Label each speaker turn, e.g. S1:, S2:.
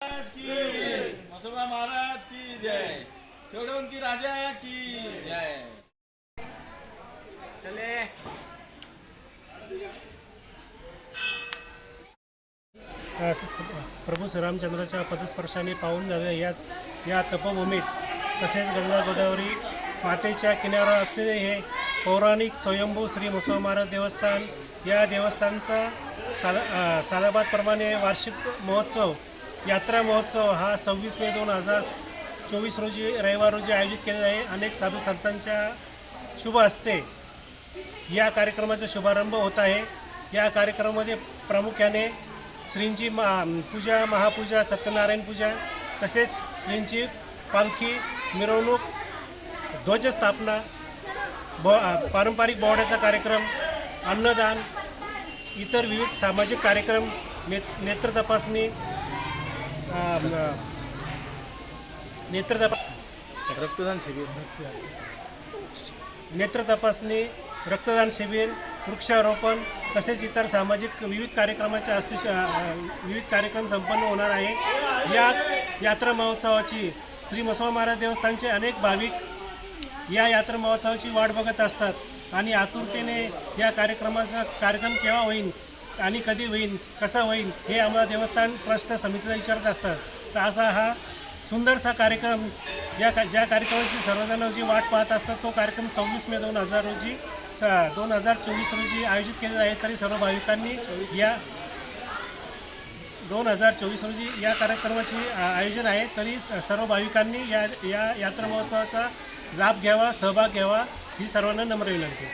S1: महाराज की मसोबा महाराज की जय। शेवडवून की राजा की जय। चले।
S2: प्रभू श्रीरामचंद्राच्या पदस्पर्शाने पाहून जावे या या तपभूमीत. तसेच गंगा गोदावरी मातेच्या किनाऱ्यावर असलेले हे पौराणिक स्वयंभू श्री मुसो महाराज देवस्थान या देवस्थानचा साल सालाबादप्रमाणे वार्षिक महोत्सव यात्रा महोत्सव हा सव्वीस मे दोन हजार चोवीस रोजी रविवार रोजी आयोजित केलेला आहे. अनेक साधू संतांच्या शुभ असते या कार्यक्रमाचा शुभारंभ होत आहे. या कार्यक्रमामध्ये प्रामुख्याने श्रींची मा पूजा महापूजा सत्यनारायण पूजा तसेच श्रींची पालखी मिरवणूक ध्वजस्थापना ब पारंपरिक बोहड्याचा कार्यक्रम अन्नदान इतर विविध सामाजिक कार्यक्रम ने नेत्र तपासणी नेत्र तपा
S1: रक्तदान शिबिर.
S2: नेत्र तपासणी रक्तदान शिबिर वृक्षारोपण तसेच इतर सामाजिक विविध कार्यक्रमाच्या हस्ते विविध कार्यक्रम संपन्न होणार आहे. या यात्रा महोत्सवाची श्री मसवा महाराज देवस्थानचे अनेक भाविक या यात्रा महोत्सवाची वाट बघत असतात आणि आतुरतेने या कार्यक्रमाचा कार्यक्रम केव्हा होईल? आणि कधी होईल कसं होईल हे आम्हाला देवस्थान ट्रस्ट समितीला विचारत असतात. तर असा हा सुंदरसा कार्यक्रम या का ज्या कार्यक्रमाची सर्वजण जी वाट पाहत असतात तो कार्यक्रम सव्वीस मे दोन हजार रोजी दोन हजार चोवीस रोजी आयोजित केलेला आहे. तरी सर्व भाविकांनी या दोन हजार चोवीस रोजी या कार्यक्रमाची आयोजन आहे. तरी स- सर्व भाविकांनी या या यात्रा महोत्सवाचा लाभ घ्यावा सहभाग घ्यावा ही सर्वांना नम्र विनंती.